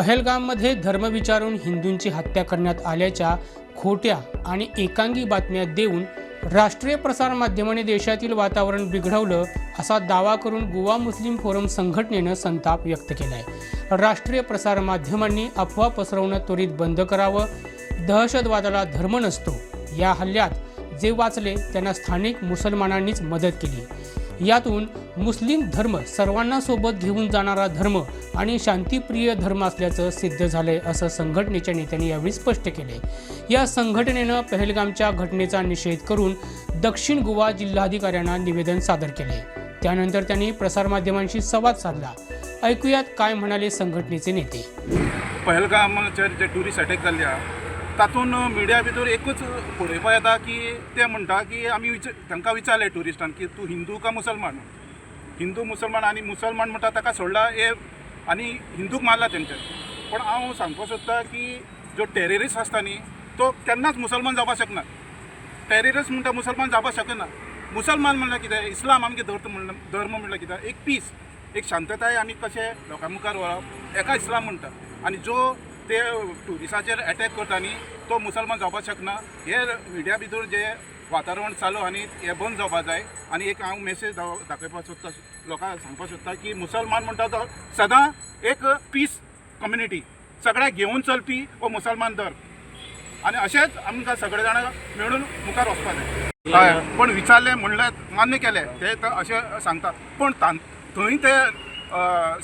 पहलगाममध्ये धर्म विचारून हिंदूंची हत्या करण्यात आल्याच्या खोट्या आणि एकांगी बातम्या देऊन राष्ट्रीय प्रसारमाध्यमाने देशातील वातावरण बिघडवलं असा दावा करून गोवा मुस्लिम फोरम संघटनेनं संताप व्यक्त केला आहे राष्ट्रीय प्रसार माध्यमांनी अफवा पसरवणं त्वरित बंद करावं दहशतवादाला धर्म नसतो या हल्ल्यात जे वाचले त्यांना स्थानिक मुसलमानांनीच मदत केली. यातून मुस्लिम धर्म सर्वांना सोबत घेऊन जाणारा धर्म आणि शांतीप्रिय धर्म असल्याचं सिद्ध झालंय असं संघटनेच्या नेत्यांनी यावेळी स्पष्ट केले या संघटनेनं पहलगामच्या घटनेचा निषेध करून दक्षिण गोवा जिल्हाधिकाऱ्यांना निवेदन सादर केले त्यानंतर त्यांनी प्रसारमाध्यमांशी संवाद साधला. ऐकूयात काय म्हणाले संघटनेचे नेते. पहलगामचे जे टुरिस्ट अटॅक जाल्ले तातूंत मिडिया भितर एकूच पळोवपा येता की ते म्हणटा की आमी विच तांकां विचारलें ट्युरिस्टांक की तूं हिंदू का मुसलमान? हिंदू मुसलमान आनी मुसलमान म्हणटा ताका सोडला हे आनी हिंदूक मारला तेंचे पण हांव सांगपाक सोदतां की जो टेररिस्ट आसता न्ही तो केन्नाच मुसलमान जावपाक शकना. टेररिस्ट म्हणटा मुसलमान जावपाक शकना. मुसलमान म्हणल्यार कितें इस्लाम आमगे धर्म म्हणल्यार धर्म म्हणल्यार कितें एक पीस एक शांतताय आमी कशें लोकां मुखार व्हरप एका इस्लाम म्हणटा आनी जो ते ट्युरिस्टाचेर अटॅक करता न्ही तो मुसलमान जावपाक शकना. हे मिडिया भितर जे वातावरण चालू आनी हे बंद जावपाक जाय. आनी एक हांव मेसेज दाखोवपाक सोदता लोकांक सांगपाक सोदता की मुसलमान म्हणटा तो सदां एक पीस कम्युनिटी सगळ्याक घेवन चलपी हो मुसलमान धर्म आनी अशेंच आमकां सगळे जाणां मेळून मुखार वचपाक जाय. हय पण विचारलें म्हणल्यार मान्य केलें. ते अशें सांगता पण तां थंय ते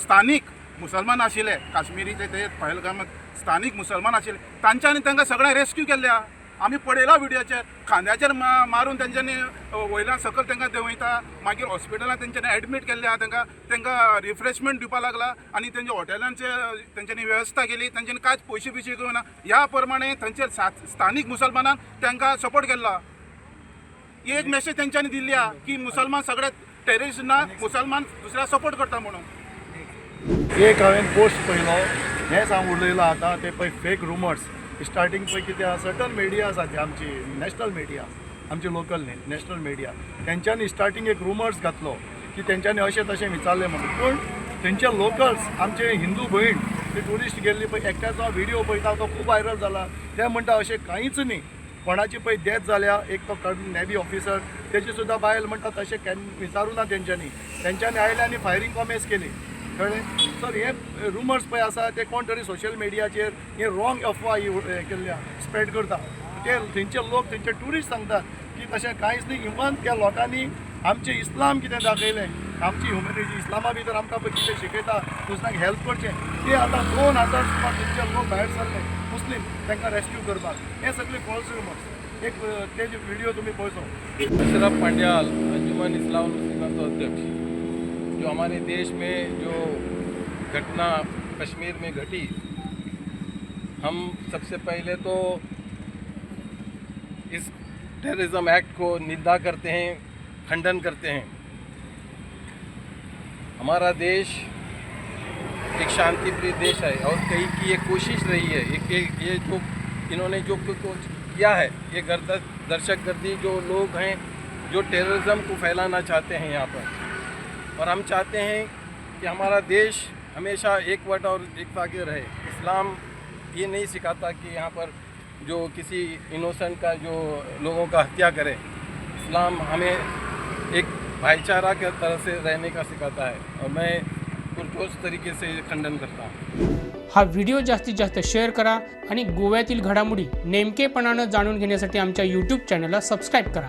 स्थानीक मुसलमान आशिल्ले काश्मीरीचे ते पहलगामात स्थानीक मुसलमान आशिल्ले तांच्यांनी तांकां सगळ्यांक रेस्क्यू केल्या. आमी पळयला विडियोचेर खांद्याचेर मा- मारून तेंच्यांनी वयल्यान सकयल तांकां देंवयता मागीर हॉस्पिटलांत तेंच्यांनी एडमीट केल्ले आहा तांकां तांकां रिफ्रेशमेंट दिवपाक लागला आनी तेंच्या हॉटेलांचे तेंच्यांनी वेवस्था केली. तेंच्यांनी कांयच पयशे बियशे घेवना ह्या प्रमाणे थंयचे स्थानीक मुसलमानान तांकां सपोर्ट केल्लो एक मेसेज तेंच्यांनी दिल्ली की मुसलमान सगळे टेररिस्ट ना मुसलमान दुसऱ्या सपोर्ट करता म्हणून. एक हांवें पोस्ट पळयलो हें सांग उलयलां आतां ते पळय फेक रुमर्स स्टार्टींग पळय कितें आसा सटन मिडिया आसा ती आमची नॅशनल मिडिया आमची लोकल न्ही नॅशनल मिडिया तेंच्यांनी स्टार्टींग एक रुमर्स घातलो की तेंच्यांनी अशें तशें विचारलें म्हणून. पूण तेंचे लोकल्स आमचे हिंदू भयण ते ट्युरिस्ट गेल्ली पळय एकट्याचो व्हिडिओ पळयता तो खूब व्हायरल जाला ते म्हणटा अशें कांयच न्ही. कोणाची पळय डेथ जाल्या एक तो नेव्ही ऑफिसर तेजी सुद्दां बायल म्हणटा तशें केन्ना विचारूं ना तेंच्यांनी तेंच्यांनी आयलें आनी फायरींग कॉमेस केली. कळ्ळें सर हे रुमर्स पळय आसा ते कोण तरी सोशल मिडियाचेर हे रॉंग अफवा हे केल्ल्या स्प्रेड करता. ते थंयचे लोक थंयचे ट्युरिस्ट सांगतात की तशें कांयच न्ही इवन त्या लोकांनी आमचे इस्लाम कितें दाखयलें आमची ह्युमॅनिटी इस्लामा भितर आमकां पळय कितें शिकयता दुसऱ्यांक हेल्प करचें. ते आतां दोन हजार सुमार थंयचे लोक भायर सरले मुस्लीम तांकां रेस्क्यू करपाक. हे सगळे फॉल्स रुमर्स एक तेजे व्हिडियो तुमी पळयचो. अशरफ पांड्याल अंजुमन इस्लाम मुस्लिमांचो अध्यक्ष. जो हमारे देश में जो घटना कश्मीर में घटी, हम सबसे पहले तो इस टेररिज्म एक्ट को निंदा करते हैं, खंडन करते हैं। हमारा देश एक शांतिप्रिय देश है और कई की ये कोशिश रही है, एक एक, ये जो इन्होंने जो कुछ किया है, ये गर्द दर्शक गर्दी जो लोग हैं, जो टेररिज्म को फैलाना चाहते हैं यहाँ पर। और हम चाहते हैं कि हमारा देश हमेशा एकवट और एक के रहे। इस्लाम ये नहीं सिखाता कि यहाँ पर जो किसी इनोसेंट का जो लोगों का हत्या करे। इस्लाम हमें एक भाईचारा के तरह से रहने का सिखाता है और मैं पुरजोश तरीके से खंडन करता हूँ। हा व्हिडिओ जास्तीत जास्त शेअर करा आणि गोव्यातील घडामोडी नेमकेपणानं जाणून घेण्यासाठी आमच्या यूट्यूब चॅनलला सबस्क्राईब करा.